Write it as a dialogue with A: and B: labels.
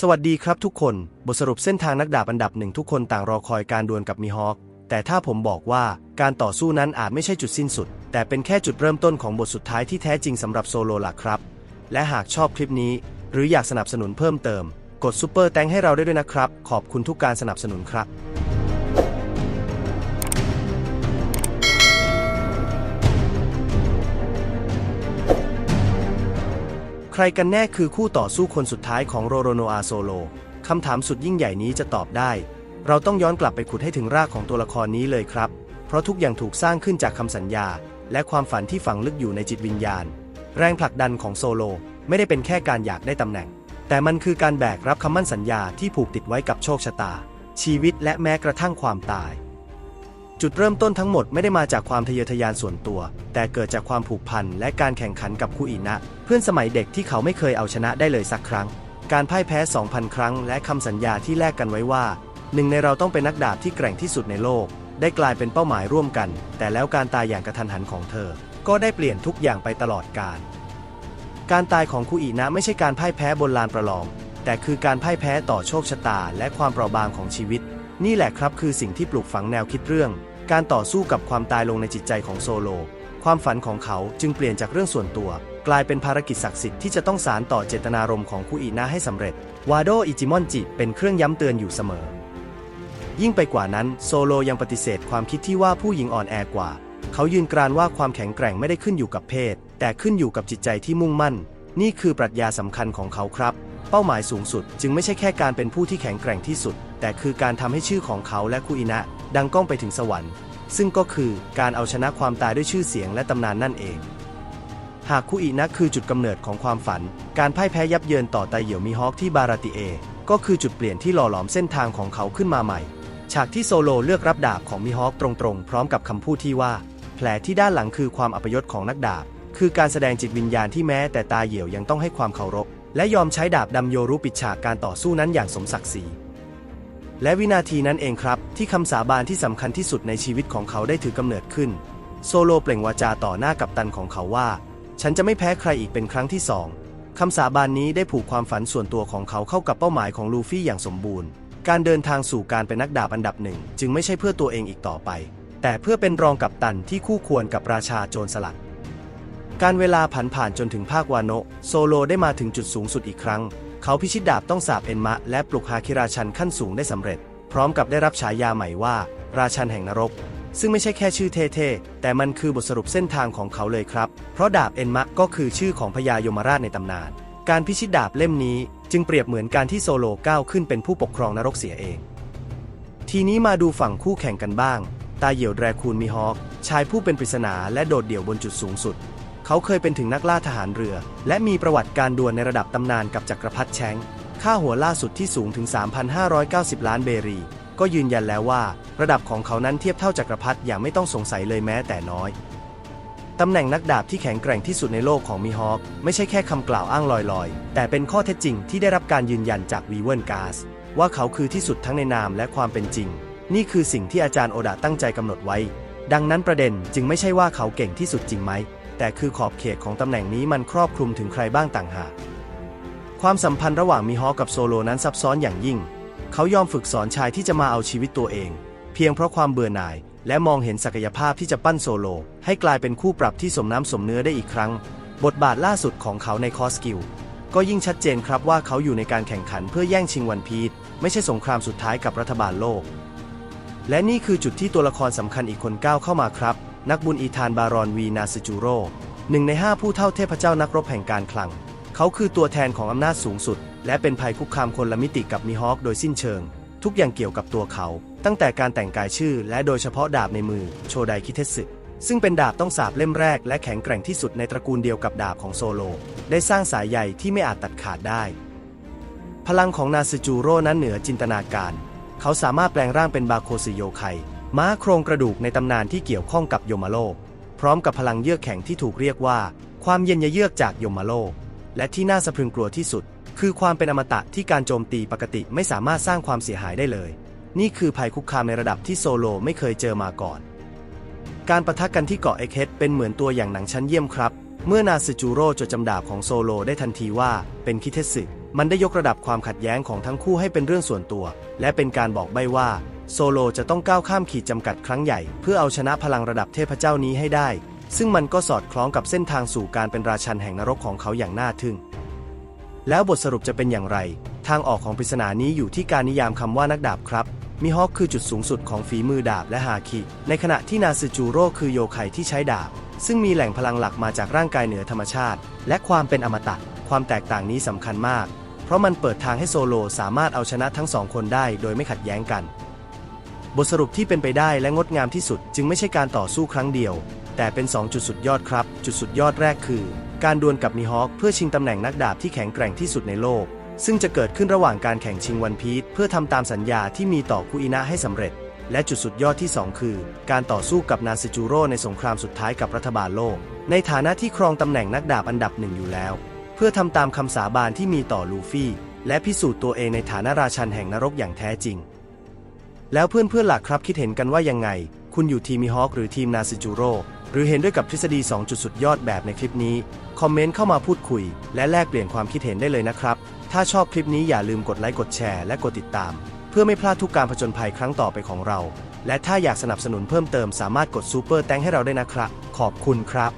A: สวัสดีครับทุกคน บทสรุปเส้นทางนักดาบอันดับหนึ่งทุกคนต่างรอคอยการดวลกับมีฮอคแต่ถ้าผมบอกว่าการต่อสู้นั้นอาจไม่ใช่จุดสิ้นสุด แต่เป็นแค่จุดเริ่มต้นของบทสุดท้ายที่แท้จริงสำหรับโซโลล่ะครับ และหากชอบคลิปนี้ หรืออยากสนับสนุนเพิ่มเติม กดซูเปอร์แตงให้เราได้ด้วยนะครับ ขอบคุณทุกการสนับสนุนครับ ใครกันแน่คือคู่ต่อสู้คนสุดท้ายของโรโรโนอาโซโล คำถามสุดยิ่งใหญ่นี้จะตอบได้ เราต้องย้อนกลับไปขุดให้ถึงรากของตัวละครนี้เลยครับ เพราะทุกอย่างถูกสร้างขึ้นจากคำสัญญา และความฝันที่ฝังลึกอยู่ในจิตวิญญาณ แรงผลักดันของโซโล ไม่ได้เป็นแค่การอยากได้ตำแหน่ง แต่มันคือการแบกรับคำมั่นสัญญาที่ผูกติดไว้กับโชคชะตา ชีวิตและแม้กระทั่งความตาย จุดเริ่มต้นทั้งหมดไม่ได้มาจากความทะเยอทะยานส่วนตัว แต่เกิดจากความผูกพันและการแข่งขันกับคูอินะ เพื่อนสมัยเด็กที่เขาไม่เคยเอาชนะได้เลยสักครั้ง การพ่ายแพ้ 2,000 ครั้ง และคำสัญญาที่แลกกันไว้ว่า หนึ่งในเราต้องเป็นนักดาบที่แกร่งที่สุดในโลก ได้กลายเป็นเป้าหมายร่วมกัน แต่แล้วการตายอย่างกระทันหันของเธอ ก็ได้เปลี่ยนทุกอย่างไปตลอดกาลการตายของคูอินะไม่ใช่การพ่ายแพ้บนลานประลอง แต่คือการพ่ายแพ้ต่อโชคชะตา และความเปราะบางของชีวิต นี่แหละครับคือสิ่งที่ปลูกฝังแนวคิดเรื่อง การต่อสู้กับความตายลงในจิตใจของโซโล ความฝันของเขาจึงเปลี่ยนจากเรื่องส่วนตัว กลายเป็นภารกิจศักดิ์สิทธิ์ที่จะต้องสารต่อเจตนารมณ์ของคูอินะให้สำเร็จ วาโดอิจิมอนจิเป็นเครื่องย้ำเตือนอยู่เสมอ ยิ่งไปกว่านั้นโซโลยังปฏิเสธความคิดที่ว่าผู้หญิงอ่อนแอกว่า เขายืนกรานว่าความแข็งแกร่งไม่ได้ขึ้นอยู่กับเพศ แต่ขึ้นอยู่กับจิตใจที่มุ่งมั่น นี่คือปรัชญาสำคัญของเขาครับ เป้าหมายสูงสุดจึงไม่ใช่แค่การเป็นผู้ที่แข็งแกร่งที่สุด แต่คือการทำให้ชื่อของเขาและคุอินะ ดังก้องไปถึงสวรรค์ ซึ่งก็คือการเอาชนะความตายด้วยชื่อเสียงและตำนานนั่นเอง หากคุอินะคือจุดกำเนิดของความฝัน การพ่ายแพ้ยับเยินต่อไตเหยี่ยวมีฮอคที่บาราติเอ ก็คือจุดเปลี่ยนที่หล่อหลอมเส้นทางของเขาขึ้นมาใหม่ ฉากที่โซโลเลือกรับดาบของมีฮอคตรงๆ พร้อมกับคำพูดที่ว่า แผลที่ด้านหลังคือความอัปยศของนักดาบ คือการแสดงจิตวิญญาณที่แม้แต่ตาเหยี่ยวยังต้องให้ความเคารพ และยอมใช้ดาบดำโยรุปิดฉากการต่อสู้นั้นอย่างสมศักดิ์ศรี และวินาทีนั้นเองครับ ที่คำสาบานที่สำคัญที่สุดในชีวิตของเขาได้ถือกำเนิดขึ้น โซโลเปล่งวาจาต่อหน้ากัปตันของเขาว่า ฉันจะไม่แพ้ใครอีกเป็นครั้งที่สองคำสาบานนี้ได้ผูกความฝันส่วนตัวของเขาเข้ากับเป้าหมายของลูฟี่อย่างสมบูรณ์ การเดินทางสู่การเป็นนักดาบอันดับหนึ่ง จึงไม่ใช่เพื่อตัวเองอีกต่อไป แต่เพื่อเป็นรองกัปตันที่คู่ควรกับราชาโจรสลัด การเวลาผ่านผ่านจนถึงภาควาโนะโซโลได้มาถึงจุดสูงสุดอีกครั้ง เขาพิชิตดาบต้องสาบเอ็นมะ และปลุกฮาคิราชันขั้นสูงได้สำเร็จ พร้อมกับได้รับฉายาใหม่ว่า ราชันแห่งนรก ซึ่งไม่ใช่แค่ชื่อเท่ๆ แต่มันคือบทสรุปเส้นทางของเขาเลยครับ เพราะดาบเอ็นมะก็คือชื่อของพญายมราชในตำนาน การพิชิตดาบเล่มนี้ จึงเปรียบเหมือนการที่โซโลก้าวขึ้นเป็นผู้ปกครองนรกเสียเอง ทีนี้มาดูฝั่งคู่แข่งกันบ้าง ตาเหยี่ยวแดรคูนมีฮอคชายผู้เป็นปริศนาและโดดเดี่ยวบนจุดสูงสุด เขาเคยเป็นถึงนักล่าทหารเรือ และมีประวัติการดวลในระดับตำนานกับจักรพรรดิแชงค่าหัวล่าสุดที่สูงถึง 3,590 ล้านเบรี ก็ยืนยันแล้วว่า ระดับของเขานั้นเทียบเท่าจักรพรรดิอย่างไม่ต้องสงสัยเลยแม้แต่น้อย ตำแหน่งนักดาบที่แข็งแกร่งที่สุดในโลกของมีฮอคไม่ใช่แค่คำกล่าวอ้างลอยๆ แต่เป็นข้อเท็จจริงที่ได้รับการยืนยันจากวีเวิร์นกาสว่าเขาคือที่สุดทั้งในนามและความเป็นจริง นี่คือสิ่งที่อาจารย์โอดาตั้งใจกำหนดไว้ ดังนั้นประเด็นจึงไม่ใช่ว่าเขาเก่งที่สุดจริงไหม แต่คือขอบเขตของตำแหน่งนี้มันครอบคลุมถึงใครบ้างต่างหาก ความสัมพันธ์ระหว่างมีฮอกับโซโลนั้นซับซ้อนอย่างยิ่ง เขายอมฝึกสอนชายที่จะมาเอาชีวิตตัวเอง เพียงเพราะความเบื่อหน่าย และมองเห็นศักยภาพที่จะปั้นโซโล ให้กลายเป็นคู่ปรับที่สมน้ำสมเนื้อได้อีกครั้ง บทบาทล่าสุดของเขาในคอสกิลก็ยิ่งชัดเจนครับว่าเขาอยู่ในการแข่งขันเพื่อแย่งชิงวันพีชไม่ใช่สงครามสุดท้ายกับรัฐบาลโลก และนี่คือจุดที่ตัวละครสำคัญอีกคนก้าวเข้ามาครับ นักบุญอีธานบารอนวีนาซจูโรหนึ่งในห้าผู้เท่าเทพเจ้านักรบแห่งการคลัง เขาคือตัวแทนของอำนาจสูงสุด และเป็นภัยคุกคามคนละมิติกับมีฮอคโดยสิ้นเชิง ทุกอย่างเกี่ยวกับตัวเขา ตั้งแต่การแต่งกายชื่อ และโดยเฉพาะดาบในมือโชไดคิเทสึซึ่งเป็นดาบต้องสาบเล่มแรก และแข็งแกร่งที่สุดในตระกูลเดียวกับดาบของโซโล ได้สร้างสายใยที่ไม่อาจตัดขาดได้ พลังของนาซจูโร่นั้นเหนือจินตนาการ เขาสามารถแปลงร่างเป็นบาโคซิโยไค ม้าโครงกระดูกในตำนานที่เกี่ยวข้องกับโยมาโลก พร้อมกับพลังเยือกแข็งที่ถูกเรียกว่า ความเย็นยเยือกจากโยมาโลก และที่น่าสะพรึงกลัวที่สุด คือความเป็นอมตะที่การโจมตีปกติไม่สามารถสร้างความเสียหายได้เลย นี่คือภัยคุกคามในระดับที่โซโลไม่เคยเจอมาก่อน การประทะกันที่เกาะเอเคสเป็นเหมือนตัวอย่างหนังชั้นเยี่ยมครับ เมื่อนาซจูโร่จดจำดาบของโซโลได้ทันทีว่าเป็นคิเทสึมันได้ยกระดับความขัดแย้งของทั้งคู่ให้เป็นเรื่องส่วนตัว และเป็นการบอกใบ้ว่า โซโลจะต้องก้าวข้ามขีดจำกัดครั้งใหญ่ เพื่อเอาชนะพลังระดับเทพเจ้านี้ให้ได้ ซึ่งมันก็สอดคล้องกับเส้นทางสู่การเป็นราชันแห่งนรกของเขาอย่างน่าทึ่ง แล้วบทสรุปจะเป็นอย่างไร ทางออกของปริศนานี้อยู่ที่การนิยามคำว่านักดาบครับ มิฮอกคือจุดสูงสุดของฝีมือดาบและฮาคิ ในขณะที่นาซึจูโร่คือโยไคที่ใช้ดาบ ซึ่งมีแหล่งพลังหลักมาจากร่างกายเหนือธรรมชาติ และความเป็นอมตะ ความแตกต่างนี้สำคัญมาก เพราะมันเปิดทางให้โซโลสามารถเอาชนะทั้งสองคนได้ โดยไม่ขัดแย้งกัน บทสรุปที่เป็นไปได้และงดงามที่สุด จึงไม่ใช่การต่อสู้ครั้งเดียว แต่เป็น 2 จุดสุดยอดครับ จุดสุดยอดแรกคือ การดวลกับมิฮอคเพื่อชิงตำแหน่งนักดาบที่แข็งแกร่งที่สุดในโลก ซึ่งจะเกิดขึ้นระหว่างการแข่งชิงวันพีชเพื่อทำตามสัญญาที่มีต่อคุอินะให้สำเร็จ และจุดสุดยอดที่ 2 คือ การต่อสู้กับนาซิจูโร่ในสงครามสุดท้ายกับรัฐบาลโลก ในฐานะที่ครองตำแหน่งนักดาบอันดับหนึ่งอยู่แล้ว เพื่อทำตามคำสาบานที่มีต่อลูฟี่และพิสูจน์ตัวเองในฐานะราชันแห่งนรกอย่างแท้จริง แล้วเพื่อนๆหลักครับคิดเห็นกันว่ายังไง คุณอยู่ทีมมิฮอคหรือทีมนาซิจูโร่หรือเห็นด้วยกับทฤษฎี 2 จุดสุดยอดแบบในคลิปนี้ คอมเมนต์เข้ามาพูดคุย และแลกเปลี่ยนความคิดเห็นได้เลยนะครับ ถ้าชอบคลิปนี้อย่าลืมกดไลค์กดแชร์และกดติดตาม เพื่อไม่พลาดทุกการผจญภัยครั้งต่อไปของเรา และถ้าอยากสนับสนุนเพิ่มเติมสามารถกดซูเปอร์แตงให้เราได้นะครับ ขอบคุณครับ